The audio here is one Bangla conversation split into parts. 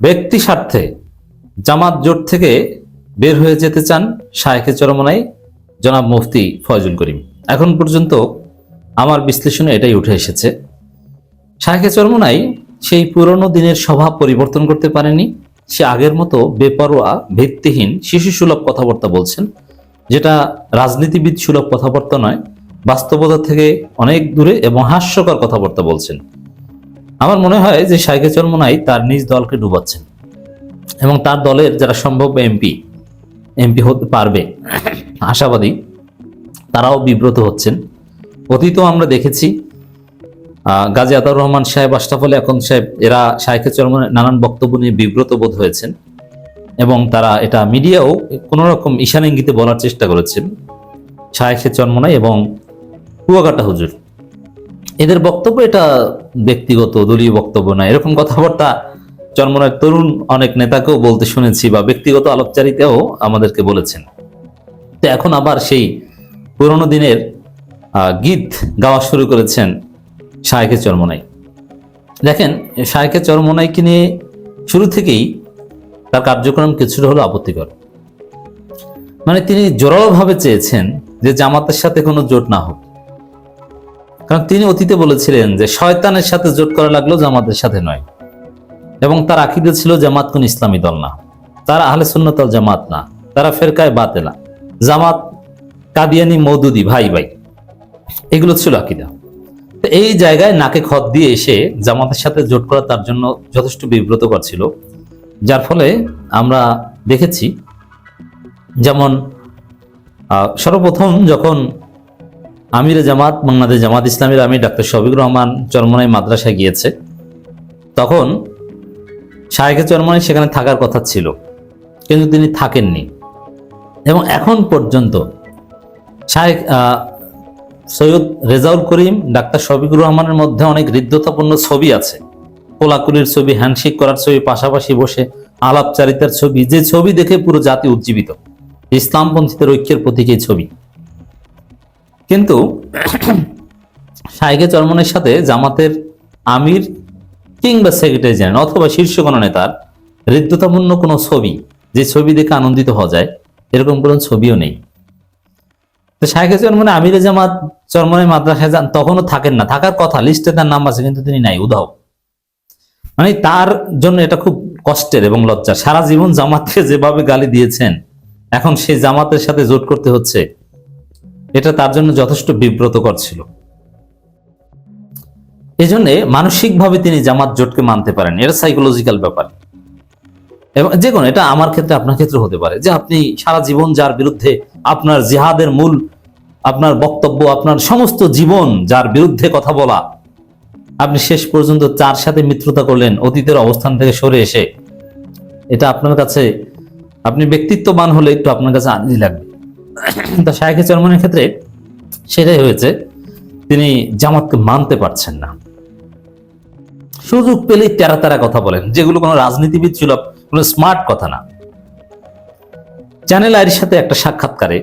ব্যক্তি স্বার্থে জামাত জোট থেকে বের হয়ে যেতে চান শায়েখে চরমনাই জনাব মুফতি ফয়জুল করিম। এখন পর্যন্ত আমার বিশ্লেষণে এটাই উঠে এসেছে। শায়েখে চরমনাই সেই পুরনো দিনের স্বভাব পরিবর্তন করতে পারেনি। সে আগের মতো বেপরোয়া, ভিত্তিহীন শিশু সুলভ কথাবার্তা বলছেন, যেটা রাজনীতিবিদ সুলভ কথাবার্তা নয়, বাস্তবতা থেকে অনেক দূরে এবং হাস্যকর কথাবার্তা বলছেন। আমার মনে হয় যে শাইকে চরমনাই তার নিজ দলকে ডুবাচ্ছেন এবং তার দলের যারা সম্ভাব্য এমপি এমপি হতে পারবে, আশাবাদী, তারাও বিব্রত হচ্ছেন। অতীতও আমরা দেখেছি গাজী আতাউর রহমান সাহেব, আশরাফ আলী এখন সাহেব, এরা শাইখে চরমনের নানান বক্তব্য নিয়ে বিব্রত বোধ হয়েছেন এবং তারা এটা মিডিয়াও কোনো রকম ঈশান ইঙ্গিতে বলার চেষ্টা করেছেন শায়েখে চরমনাই এবং কুয়াকাটা হুজুর। এদের বক্তব্য এটা ব্যক্তিগত, দলীয় বক্তব্য না এরকম কথাবার্তা চরমনার তরুণ অনেক নেতাকেও বলতে শুনেছি বা ব্যক্তিগত আলোকচারিতাও আমাদেরকে বলেছেন। তো এখন আবার সেই পুরোনো দিনের গীত গাওয়া শুরু করেছেন শায়েখে চরমনাই। দেখেন, শায়েখে চরমনাইকে নিয়ে শুরু থেকেই তার কার্যক্রম কিছুটা হলো আপত্তিকর। মানে তিনি জোরালোভাবে চেয়েছেন যে জামাতের সাথে কোনো জোট না হোক। কারণ তিনি অতীতে বলেছিলেন যে শয়তানের সাথে জোট করা লাগল জামাতের সাথে নয়। এবং তার আকিদে ছিল জামাত কোন ইসলামী দল না। তারা আহলে সুন্নতল জামাত না। তারা ফেরকায় বাতেলা। জামাত কাদিয়ানি মৌদুদি ভাই ভাই। এগুলো ছিল আকিদা। তো এই জায়গায় নাকে খত দিয়ে এসে জামাতের সাথে জোট করা তার জন্য যথেষ্ট বিব্রতকর ছিল। যার ফলে আমরা দেখেছি, যেমন সর্বপ্রথম যখন আমিরে জামাত, বাংলাদেশ জামাত ইসলামের আমি ডাক্তার শফিকুর রহমান চরমনাই মাদ্রাসায় গিয়েছে। তখন শাহেখে চরমনাই সেখানে থাকার কথা ছিল, কিন্তু তিনি থাকেননি। এবং এখন পর্যন্ত শাহেখ সৈয়দ রেজাউল করিম, ডাক্তার শফিকুর রহমানের মধ্যে অনেক হৃদ্যতাপূর্ণ ছবি আছে। কোলাকুলির ছবি, হ্যান্ডশেক করার ছবি, পাশাপাশি বসে আলাপচারিতার ছবি, যে ছবি দেখে পুরো জাতি উজ্জীবিত। ইসলামপন্থীদের ঐক্যের প্রতীক এই ছবি। কিন্তু শাইকে চরমনের সাথে জামাতের আমির কিংবা সেক্রেটারি জেনারেল অথবা শীর্ষ কোনো নেতার হৃদ্যতাপূর্ণ কোনো ছবি, যে ছবি দেখে আনন্দিত হওয়া যায়, এরকম কোনো ছবিও নেই। তো শাইকে চরমনে আমিরে জামাত চরমনে মাদ্রাসায় যান, তখনও থাকেন না। থাকার কথা লিস্টে তার নাম আছে, কিন্তু তিনি নাই, উধাও। মানে তার জন্য এটা খুব কষ্টের এবং লজ্জা সারা জীবন জামাতকে যেভাবে গালি দিয়েছেন, এখন সেই জামাতের সাথে জোট করতে হচ্ছে। এটা তার জন্য যথেষ্ট বিব্রতকর ছিল। এই জন্য মানসিকভাবে তিনি জামাত জোটকে মানতে পারেন, এটা সাইকোলজিক্যাল ব্যাপার। এবং যে কোনো, এটা আমার ক্ষেত্রে, আপনার ক্ষেত্রে হতে পারে যে আপনি সারা জীবন যার বিরুদ্ধে আপনার জিহাদের মূল, আপনার বক্তব্য, আপনার সমস্ত জীবন যার বিরুদ্ধে কথা বলা, আপনি শেষ পর্যন্ত চার সাথে মিত্রতা করলেন, অতীতের অবস্থান থেকে সরে এসে, এটা আপনার কাছে, আপনি ব্যক্তিত্ববান হলে একটু আপনার কাছে আনন্দি লাগবে। তা শাহেখে চরমনের ক্ষেত্রে সেটাই হয়েছে, তিনি জামাতকে মানতে পারছেন না। সুযোগ পেলেই তেরা তেরা কথা বলেন, যেগুলো কোনো রাজনীতিবিদ ছিল, কোনো স্মার্ট কথা না। চ্যানেল আইয়ের সাথে একটা সাক্ষাৎকারে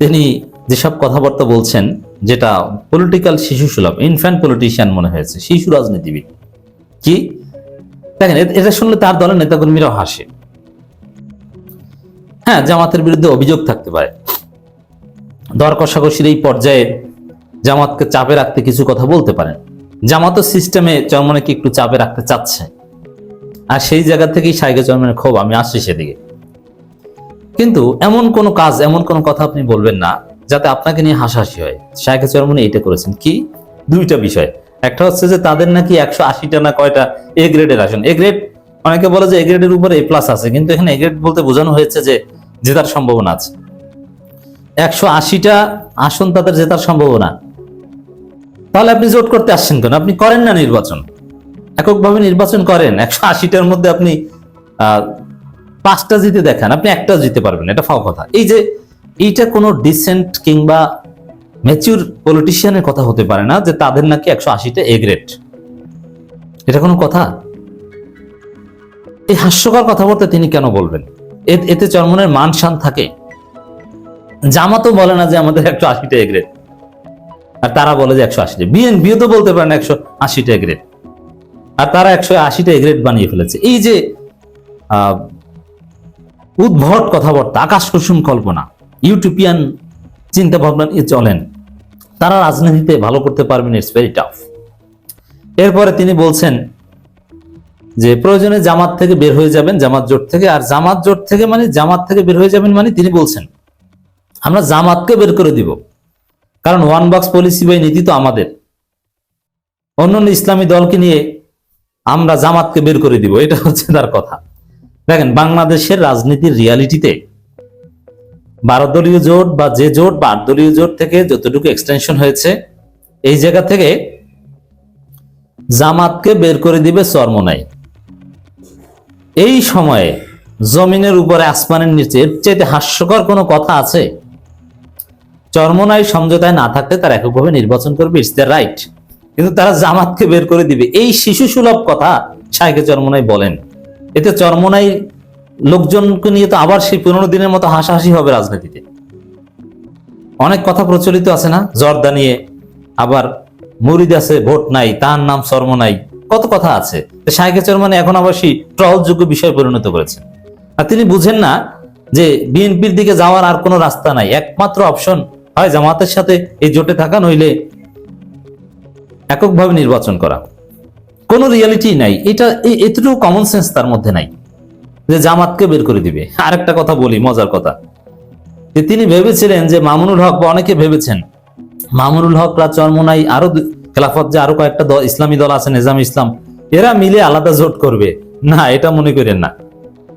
তিনি যেসব কথাবার্তা বলছেন, যেটা পলিটিক্যাল শিশু সুলভ ইনফ্যান্ট পলিটিশিয়ান মনে হয়েছে, শিশু রাজনীতিবিদ, কি? দেখেন এটা শুনলে তার দলের নেতাকর্মীরাও হাসে। হ্যাঁ জামাতের বিরুদ্ধে অভিযোগ থাকতে পারে। দর কষাকষির এই পর্যায়ে জামাতকে চাপে রাখতে কিছু কথা বলতে পারেন। জামাতও সিস্টেমে চরমনেকে একটু চাপে রাখতে চাচ্ছে। আর সেই জায়গা থেকেই সাইকে চরমনের ক্ষোভ, আমি আসছি সেদিকে। কিন্তু এমন কোনো কাজ, এমন কোনো কথা আপনি বলবেন না, যাতে আপনাকে নিয়ে হাসাহাসি হয়। শাহেখে চরমনে এটা করেছেন। কি? দুইটা বিষয়। একটা হচ্ছে যে তাদের নাকি একশো আশিটা না কয়টা এ গ্রেডের আসন। এ গ্রেড অনেকে বলে যে এ গ্রেডের উপরে এ প্লাস আছে, কিন্তু এখানে এ গ্রেড বলতে বোঝানো হয়েছে যে জেতার সম্ভাবনা আছে। একশো আশিটা আসন তাদের জেতার সম্ভাবনা। তাহলে আপনি জোট করতে আসছেন কেন? আপনি করেন না নির্বাচন। এককভাবে নির্বাচন করেন, একশো আশিটার মধ্যে আপনি পাঁচটা জিতে দেখান, আপনি একটা জিতে পারবেন, এটা ফাও কথা। এই যে, এইটা কোনো ডিসেন্ট কিংবা ম্যাচিউর পলিটিশিয়ানের কথা হতে পারে না যে তাদের নাকি একশো আশিটা এ গ্রেড এটা কোনো কথা? এই হাস্যকর কথা বলতে তিনি কেন বলবেন? এতে চরমনের মান শান থাকে। জামা তো বলে না যে আমাদের একশো আশিটা গ্রেড আর তারা বলে যে একশো আশিটা। বিএনপিও তো বলতে পারে না একশো আশিটা গ্রেড আর তারা একশো আশিটা এগ্রেড বানিয়ে ফেলেছে। এই যে উদ্ভট কথাবার্তা আকাশ কুসুম কল্পনা, ইউটোপিয়ান চিন্তা ভাবনা নিয়ে চলেন। তারা রাজনীতিতে ভালো করতে পারবেন ইটস ভেরি টাফ এরপরে তিনি বলছেন যে প্রয়োজনে জামাত থেকে বের হয়ে যাবেন, জামাত জোট থেকে। আর জামাত জোট থেকে মানে জামাত থেকে বের হয়ে যাবেন মানে তিনি বলছেন, আমরা জামাতকে বের করে দিব। কারণ ওয়ান বক্স পলিসি বা নীতি তো আমাদের। অন্য ইসলামী দলকে নিয়ে আমরা জামাতকে বের করে দিব, এটা হচ্ছে তার কথা। দেখেন, বাংলাদেশের রাজনীতির রিয়ালিটিতে বারো দলীয় জোট বা যে জোট বা আট দলীয় জোট থেকে যতটুকু এক্সটেনশন হয়েছে, এই জায়গা থেকে জামাতকে বের করে দিবে চরমনাই। এই সময়ে জমিনের উপরে আসমানের নিচে চাইতে হাস্যকর কোনো কথা আছে? চরমনাই সমঝোতায় না থাকতে তারা এককভাবে নির্বাচন করবে ইটস দ্য রাইট কিন্তু তারা জামাতকে বের করে দিবে। এই শিশু সুলভ কথা শাহেকে চরমনাই বলেন। এতে চরমনাই লোকজনকে নিয়ে তো আবার সেই পুরোনো দিনের মতো হাসাহাসি হবে রাজনীতিতে। অনেক কথা প্রচলিত আছে না? জর্দা নিয়ে আবার মুরিদ আছে, ভোট নাই, তার নাম চর্ম নাই কত কথা আছে? শাহেকে চরমানি এখন আবার সেই ট্রলযোগ্য বিষয় পরিণত করেছেন আর তিনি বুঝেন না যে বিএনপির দিকে যাওয়ার আর কোনো রাস্তা নাই। একমাত্র অপশন হয় জামাতের সাথে এই জোটে থাকা, নইলে এককভাবে নির্বাচন করা। কোনো রিয়ালিটি নাই। এটা এতটুকু কমন সেন্স তার মধ্যে নাই যে জামাতকে বের করে দিবে। আরেকটা কথা বলি, মজার কথা। যে তিনি ভেবেছিলেন যে মামুনুল হক, বা অনেকে ভেবেছেন মামুনুল হক রাজ চরমনাই আরও খেলাফত যে আরও কয়েকটা দল ইসলামী দল আছে নিজাম ইসলাম এরা মিলে আলাদা জোট করবে। না এটা মনে করেন না।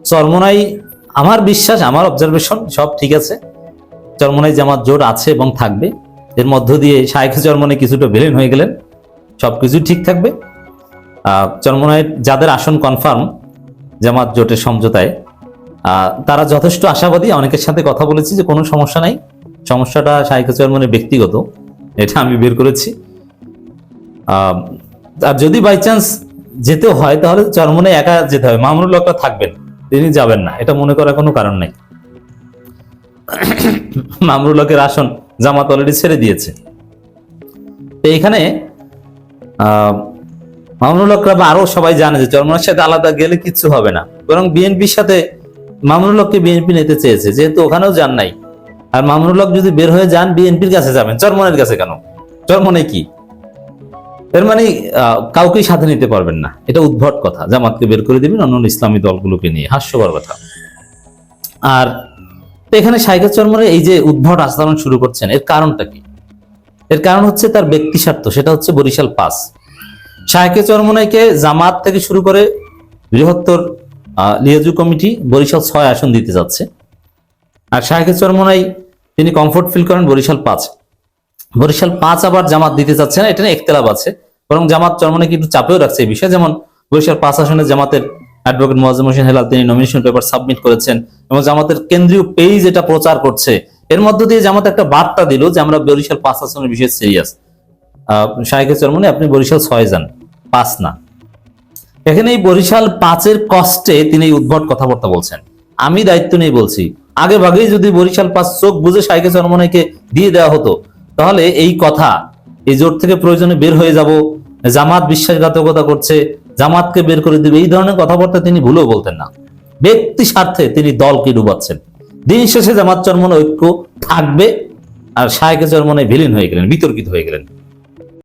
চরমনাই আমার বিশ্বাস আমার অবজারভেশন সব ঠিক আছে। চরমনাই জামাত জোট আছে এবং থাকবে। এর মধ্য দিয়ে শাহেখে চরমনে কিছুটা ভিলেন হয়ে গেলেন। সবকিছু ঠিক থাকবে। আহ, চরমনাইয়ের যাদের আসন কনফার্ম জামাত জোটের সমঝোতায় তারা যথেষ্ট আশাবাদী। অনেকের সাথে কথা বলেছি যে কোনো সমস্যা নাই। সমস্যাটা শাহিকা চরমনের ব্যক্তিগত এটা আমি বের করেছি। আর যদি বাই চান্স যেতে হয় তাহলে চরমনে একা যেতে হবে। মামুনুল হকরা থাকবেন তিনি যাবেন না। এটা মনে করার কোনো কারণ নেই। মামরুল হকের আসন জামাত অলরেডি ছেড়ে দিয়েছে। তো এখানে আহ, মামুনুল হকরা বা আরও সবাই জানে যে চরমনের সাথে আলাদা গেলে কিচ্ছু হবে না। বরং বিএনপির সাথে মামুনুল হককে বিএনপি নিতে চেয়েছে যেহেতু ওখানেও যান নাই। আর মামুনুল হক যদি বের হয়ে যান বিএনপির কাছে যাবেন। চরমনের কাছে কেন? চরমনে কি? এর মানে কাউকেই সাথে নিতে পারবেন না। এটা উদ্ভট কথা জামাতকে বের করে দিবেন অন্য ইসলামী দলগুলোকে নিয়ে। হাস্যকর কথা। আর এখানে সাইকেল চরমনের এই যে উদ্ভট আচরণ শুরু করছেন, এর কারণটা কি? এর কারণ হচ্ছে তার ব্যক্তি স্বার্থ সেটা হচ্ছে বরিশাল পাস। শাহেকে চরমনাইকে জামাত থেকে শুরু করে বৃহত্তর লিয়াজু কমিটি বরিশাল ছয় আসন দিতে যাচ্ছে। আর শাহেকে চরমনাই তিনি কমফোর্ট ফিল করেন বরিশাল পাঁচ। বরিশাল পাঁচ আবার জামাত দিতে চাচ্ছে না, এটা নিয়ে একতলাপ আছে। বরং জামাত চরমনাইকে একটু চাপেও রাখছে এই বিষয়ে। যেমন বরিশাল পাঁচ আসনে জামাতের অ্যাডভোকেট মোয়াজ্জেম হোসেন হেলাল, তিনি নমিনেশন পেপার সাবমিট করেছেন এবং জামাতের কেন্দ্রীয় পেজ এটা প্রচার করছে। এর মধ্য দিয়ে জামাত একটা বার্তা দিল যে আমরা বরিশাল পাঁচ আসনের বিষয়ে সিরিয়াস শাহেকে চরমনে আপনি বরিশাল ছয় যান, পাঁচ না। এখানে এই বরিশাল পাঁচের কষ্টে তিনি এই উদ্ভট কথাবার্তা বলছেন। আমি দায়িত্ব নিয়ে বলছি আগে ভাগেই যদি বরিশাল পাঁচ চোখ বুঝে শাহেকে চরমনাইকে দিয়ে দেওয়া হতো তাহলে এই কথা, এই জোট থেকে প্রয়োজনে বের হয়ে যাব। জামাত বিশ্বাসঘাতকতা করছে, জামাতকে বের করে দিবে। এই ধরনের কথাবার্তা তিনি ভুলেও বলতেন না। ব্যক্তি স্বার্থে তিনি দলকে ডুবাচ্ছেন। দিন শেষে জামাত চরমনে ঐক্য থাকবে আর শাহেকে চরমনে ভিলেন হয়ে গেলেন, বিতর্কিত হয়ে গেলেন।